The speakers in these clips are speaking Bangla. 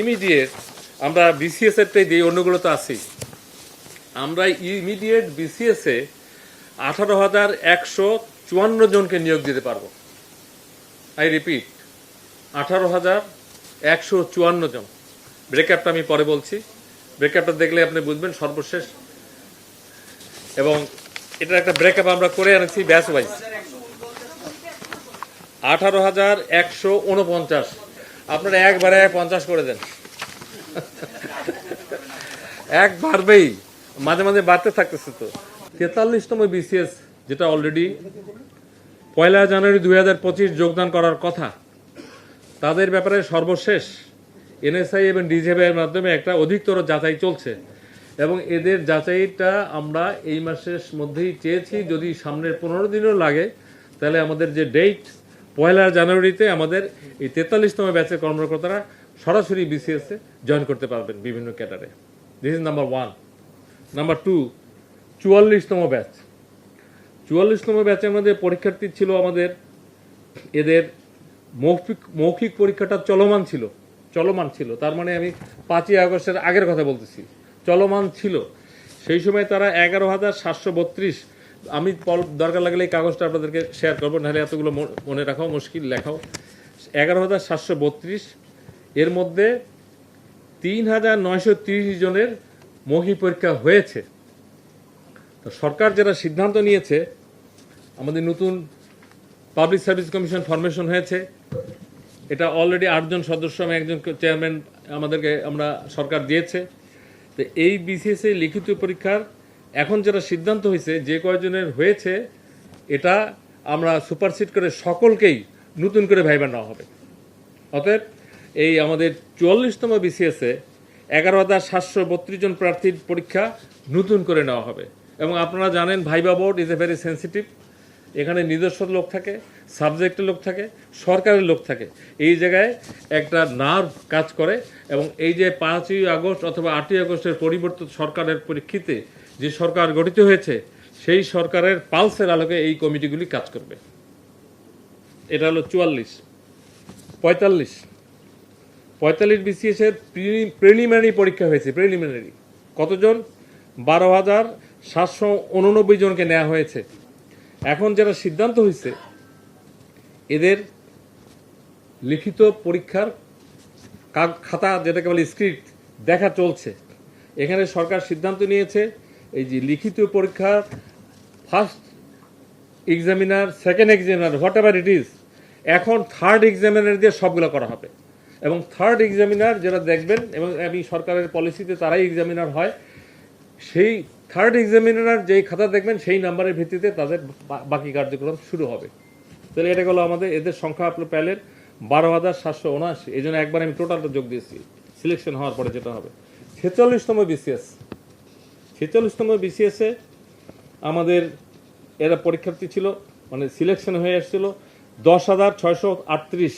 ইমিডিয়েট আমরা বিসিএস এরটাই দিই অন্যগুলো তো আছি আমরা ইমিডিয়েট বিসিএস এ আঠারো হাজার একশো চুয়ান্ন জনকে নিয়োগ দিতে পারব। আই রিপিট আঠারো হাজার একশো চুয়ান্ন জন। ব্রেকআপটা আমি পরে বলছি। ব্রেকআপটা দেখলে আপনি বুঝবেন সর্বশেষ। এবং এটার একটা ব্রেকআপ আমরা করে আনেছি ব্যাচ ওয়াইজ আঠারো হাজার একশো উনপঞ্চাশ। আপনারা একবারে পঞ্চাশ করে দেন। এক বাড়বেই। মাঝে মাঝে বাড়তে থাকতেছে তো। তেতাল্লিশতম বিসিএস, যেটা অলরেডি পয়লা জানুয়ারি দুই হাজার পঁচিশ যোগদান করার কথা, তাদের ব্যাপারে সর্বশেষ এনএসআই এবং এর মাধ্যমে একটা অধিকতর যাচাই চলছে এবং এদের যাচাইটা আমরা এই মাসের মধ্যেই চেয়েছি, যদি সামনের পনেরো দিনও লাগে, তাহলে আমাদের যে ডেট পয়লা জানুয়ারিতে আমাদের এই তেতাল্লিশতম ব্যাচের কর্মকর্তারা সরাসরি বিসিএস জয়েন করতে পারবেন বিভিন্ন ক্যাটারে this is number one number two চুয়াল্লিশতম batch. চুয়াল্লিশতম ব্যাচের মধ্যে পরীক্ষার্থী ছিল আমাদের, এদের মৌখিক মৌখিক পরীক্ষাটা চলমান ছিল চলমান ছিল। তার মানে আমি পাঁচই আগস্টের আগের কথা বলতেছি, চলমান ছিল। সেই সময় তারা এগারো হাজার সাতশো বত্রিশ আমি দরকার লাগলে এই কাগজটা আপনাদেরকে শেয়ার করব, নাহলে এতগুলো মনে- রাখাও মুশকিল, লেখাও। এগারো হাজার সাতশো বত্রিশ, এর মধ্যে তিন হাজার নয়শো তিরিশ জনের মৌখিক পরীক্ষা হয়েছে। তো সরকার যেটা সিদ্ধান্ত নিয়েছে, আমাদের নতুন পাবলিক সার্ভিস কমিশন ফরমেশন হয়েছে। এটা অলরেডি আটজন সদস্য এবং একজন চেয়ারম্যান আমাদেরকে, আমরা সরকার দিয়েছে। তো এই বিসিএস লিখিত পরীক্ষার এখন যেটা সিদ্ধান্ত হয়েছে, যে কয়জনের হয়েছে, এটা আমরা সুপারসিড করে সকলকেই নতুন করে ভাইবা নেওয়া হবে। অতএব এই আমাদের চুয়াল্লিশতম বিসিএসে এগারো হাজার সাতশো বত্রিশ জন প্রার্থীর পরীক্ষা নতুন করে নেওয়া হবে। এবং আপনারা জানেন, viva board is a very sensitive এখানে নিজস্ব লোক থাকে সাবজেক্টের লোক থাকে, সরকারের লোক থাকে। এই জায়গায় একটা নার্ভ কাজ করে এবং এই যে পাঁচই আগস্ট অথবা আটই আগস্টের পরিবর্তন সরকারের পরীক্ষিতে যে সরকার গঠিত হয়েছে, সেই সরকারের পালসের আলোকে এই কমিটিগুলি কাজ করবে। এটা হলো চুয়াল্লিশ, পঁয়তাল্লিশ। পঁয়তাল্লিশ বিসিএস এর প্রিলিমিনারি পরীক্ষা হয়েছে, প্রিলিমিনারি। কতজন? বারো হাজার সাতশো উননব্বই জনকে নেওয়া হয়েছে। এখন যারা সিদ্ধান্ত হয়েছে, এদের লিখিত পরীক্ষার খাতা, যেটাকে বলে স্ক্রিপ্ট, দেখা চলছে। এখানে সরকার সিদ্ধান্ত নিয়েছে এই যে লিখিত পরীক্ষার first examiner second examiner whatever it is এখন থার্ড এক্সামিনার দিয়ে সবগুলো করা হবে। এবং থার্ড এক্সামিনার যেটা দেখবেন, এবং আমি সরকারের পলিসিতে তারাই এক্সামিনার হয়, সেই থার্ড এক্সামিনার যেই খাতা দেখবেন, সেই নাম্বারের ভিত্তিতে তাদের বাকি কার্যক্রম শুরু হবে। তাহলে এটা গেলো আমাদের, এদের সংখ্যা আপনি পেলেন বারো হাজার সাতশো উনআশি। এই জন্য একবার আমি টোটালটা যোগ দিয়েছি। সিলেকশন হওয়ার পরে যেটা হবে। ছেচল্লিশতম বিসিএস ছেচল্লিশতম বিসিএসে আমাদের এরা পরীক্ষার্থী ছিল মানে সিলেকশন হয়ে এসেছিল দশ হাজার ছয়শো আটত্রিশ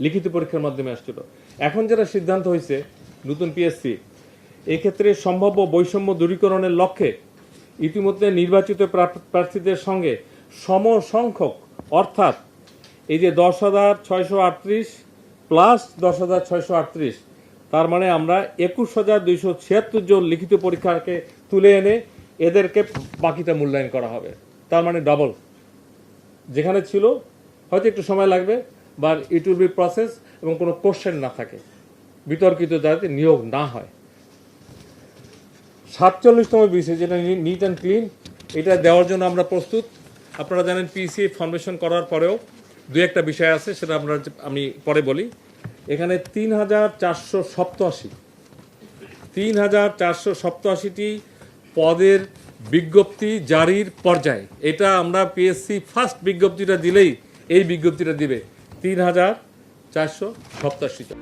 লিখিত পরীক্ষার মাধ্যমে আসছিল। এখন যেটা সিদ্ধান্ত হয়েছে, নতুন পিএসসি এক্ষেত্রে সম্ভাব্য বৈষম্য দূরীকরণের লক্ষ্যে ইতিমধ্যে নির্বাচিত প্রা- প্রার্থীদের সঙ্গে সমসংখ্যক, অর্থাৎ এই যে দশ হাজার ছয়শো আটত্রিশ প্লাস দশ হাজার ছয়শো আটত্রিশ তার মানে আমরা একুশ হাজার দুইশো ছিয়াত্তর জন লিখিত পরীক্ষাকে তুলে এনে এদেরকে বাকিটা মূল্যায়ন করা হবে। তার মানে ডবল যেখানে ছিল, হয়তো একটু সময় লাগবে বা ইট উইল বি প্রসেস এবং কোনো কোশ্চেন না থাকে। বিতর্কিত যাতে নিয়োগ না হয়। সাতচল্লিশতম বিষয়, যেটা নিট অ্যান্ড ক্লিন এটা দেওয়ার জন্য আমরা প্রস্তুত। আপনারা জানেন পিসি ফাউন্ডেশন করার পরেও দু একটা বিষয় আছে, সেটা আমরা আমি পরে বলি। এখানে তিন হাজার চারশো সপ্তআশি তিন হাজার চারশো সপ্তআশিটি পদের বিজ্ঞপ্তি জারির পর্যায়ে। এটা আমরা পিএসসি ফার্স্ট বিজ্ঞপ্তিটা দিলেই এই বিজ্ঞপ্তিটা দিবে। তিন হাজার চারশো সপ্তাশিটা।